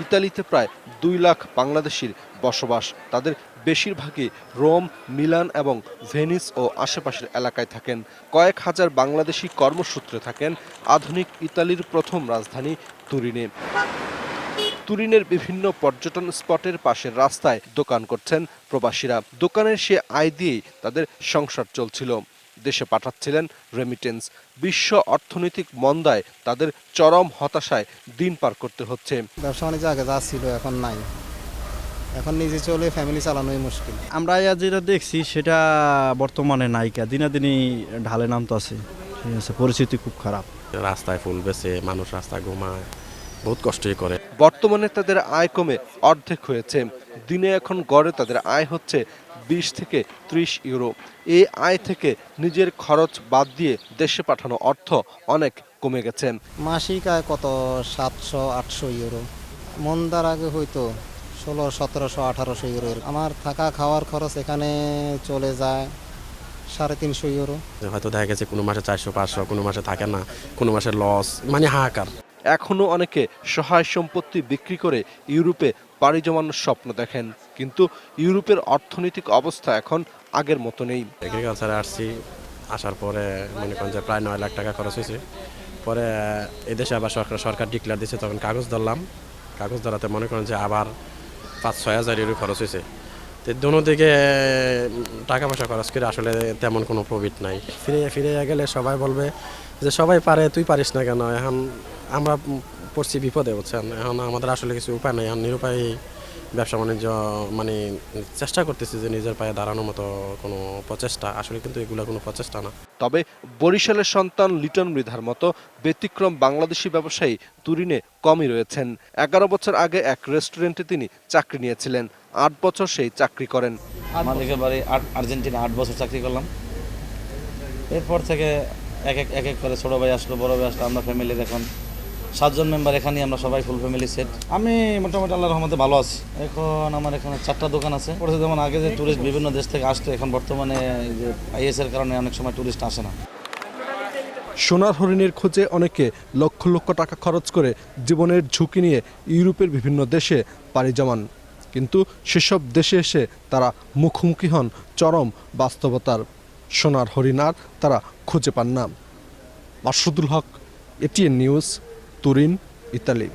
ইতালিতে প্রায় দুই লাখ বাংলাদেশির বসবাস। তাদের বেশিরভাগই রোম, মিলান এবং ভেনিস ও আশেপাশের এলাকায় থাকেন। কয়েক হাজার বাংলাদেশি কর্মসূত্রে থাকেন আধুনিক ইতালির প্রথম রাজধানী তুরিনে। তুরিনের বিভিন্ন পর্যটন স্পটের পাশের রাস্তায় দোকান করছেন প্রবাসীরা। দোকানের সে আয় দিয়েই তাদের সংসার চলছিল। দেশে পাঠাচ্ছিলেন রেমিটেন্স বিশ্ব অর্থনৈতিক মন্দায় তাদের চরম হতাশায় দিন পার করতে হচ্ছে। ব্যবসা বাণিজ্য আগে যা ছিল এখন নাই। এখন নিজে চলে ফ্যামিলি চালানোই মুশকিল। আমরা আজ যেটা দেখছি সেটা বর্তমানে নায়িকা দিনে দিনই ঢালে আছে। ঠিক আছে পরিস্থিতি খুব খারাপ। রাস্তায় ফুল বেছে মানুষ রাস্তায় ঘুমায় বহুত কষ্টই করে। বর্তমানে তাদের আয় কমে অর্ধেক হয়েছে। দিনে এখন গড়ে তাদের আয় হচ্ছে বিশ থেকে ত্রিশ ইউরো। এই আয় থেকে নিজের খরচ বাদ দিয়ে দেশে পাঠানো অর্থ অনেক কমে গেছে। মাসিক আয় কত? সাতশো আটশো ইউরো। মন্দার আগে হয়তো ষোলো সতেরোশো আঠারোশো ইউরো। আমার থাকা খাওয়ার খরচ এখানে চলে যায় সাড়ে তিনশো ইউরো। হয়তো দেখা গেছে কোনো মাসে চারশো পাঁচশো কোনো মাসে থাকে না কোনো মাসে লস মানে হাহাকার। এখনও অনেকে সহায় সম্পত্তি বিক্রি করে ইউরোপে পাড়ি জমানোর স্বপ্ন দেখেন, কিন্তু ইউরোপের অর্থনৈতিক অবস্থা এখন আগের মতো নেই। এগ্রিকালচারে আসছি, আসার পরে মনে করেন যে প্রায় নয় লাখ টাকা খরচ হয়েছে। পরে এদেশে আবার সরকার সরকার ডিক্লেয়ার দিয়েছে তখন কাগজ ধরলাম। কাগজ ধরাতে মনে করেন যে আবার পাঁচ ছয় হাজার ইউরো খরচ হয়েছে। তো দোনো দিকে টাকা পয়সা খরচ করে আসলে তেমন কোনো প্রফিট নাই। ফিরে ফিরে গেলে সবাই বলবে যে, সবাই পারে, তুই পারিস না কেন? এখন আমরা পড়ছি বিপদে, বুঝছেন? এখন আমাদের আসলে কিছু উপায় নাই এখন নিরুপায় ব্যবসা বাণিজ্য মানে চেষ্টা করতেছি যে নিজের পায়ে দাঁড়ানোর মতো কোনো প্রচেষ্টা। আসলে কিন্তু এগুলো কোনো প্রচেষ্টা না। তবে বরিশালের সন্তান লিটন মৃধার মতো ব্যতিক্রম বাংলাদেশি ব্যবসায়ী তুরিনে কমই রয়েছেন। এগারো বছর আগে এক রেস্টুরেন্টে তিনি চাকরি নিয়েছিলেন। আট বছর সেই চাকরি করেন। বাড়ি আর্জেন্টিনা আট বছর চাকরি করলাম। এরপর থেকে এক এক এক এক করে ছোটো ভাই আসলো বড় ভাই আসলো আমরা ফ্যামিলির এখন। সাতজন মেম্বার এখানেই আমরা সবাই ফুল ফ্যামিলি সেট আমি মোটামুটি আল্লাহ রহমতে ভালো আছি। এখন আমার এখানে চারটা দোকান আছে। পরে যেমন আগে যে ট্যুরিস্ট বিভিন্ন দেশ থেকে আসতো এখন বর্তমানে এই যে আইএস এর কারণে অনেক সময় ট্যুরিস্ট আসে না। সোনার হরিণের খোঁজে অনেকে লক্ষ লক্ষ টাকা খরচ করে জীবনের ঝুঁকি নিয়ে ইউরোপের বিভিন্ন দেশে পাড়ি জমান। কিন্তু সেসব দেশে এসে তারা মুখোমুখি হন চরম বাস্তবতার। সোনার হরিণ আর তারা খুঁজে পান না। Masudul Haque ATN news Turin Italy.